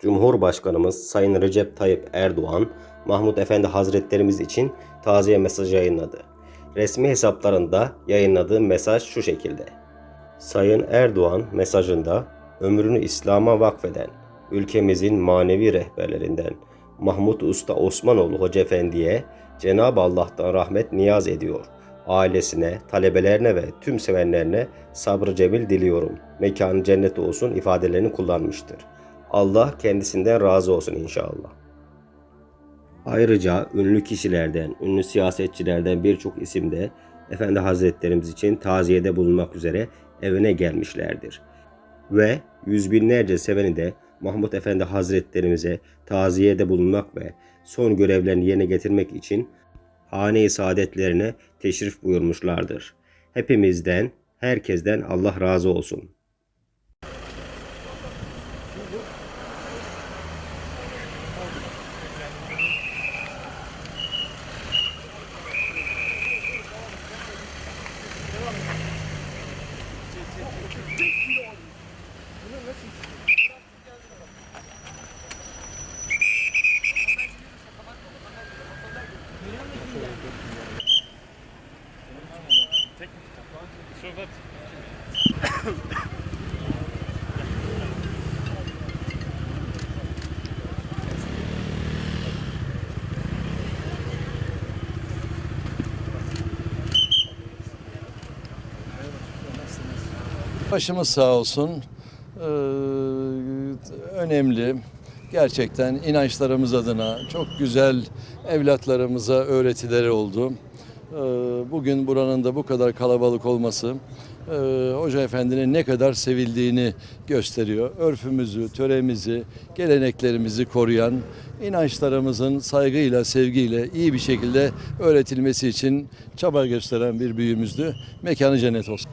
Cumhurbaşkanımız Sayın Recep Tayyip Erdoğan, Mahmut Efendi Hazretlerimiz için taziye mesajı yayınladı. Resmi hesaplarında yayınladığı mesaj şu şekilde. Sayın Erdoğan mesajında ömrünü İslam'a vakfeden ülkemizin manevi rehberlerinden Mahmut Usta Osmanoğlu Hoca Efendi'ye Cenab-ı Allah'tan rahmet niyaz ediyor. Ailesine, talebelerine ve tüm sevenlerine sabrı cemil diliyorum. Mekanı cennet olsun ifadelerini kullanmıştır. Allah kendisinden razı olsun inşallah. Ayrıca ünlü kişilerden, ünlü siyasetçilerden birçok isim de Efendi Hazretlerimiz için taziyede bulunmak üzere evine gelmişlerdir. Ve yüz binlerce seveni de Mahmut Efendi Hazretlerimize taziyede bulunmak ve son görevlerini yerine getirmek için hane-i saadetlerine teşrif buyurmuşlardır. Hepimizden, herkesten Allah razı olsun. Tek mi? Şöbet. Başımız sağ olsun. Ee, önemli. Gerçekten inançlarımız adına çok güzel evlatlarımıza öğretileri oldu. Ee, bugün buranın da bu kadar kalabalık olması e, Hoca Efendi'nin ne kadar sevildiğini gösteriyor. Örfümüzü, töremizi, geleneklerimizi koruyan, inançlarımızın saygıyla, sevgiyle iyi bir şekilde öğretilmesi için çaba gösteren bir büyüğümüzdü. Mekanı cennet olsun.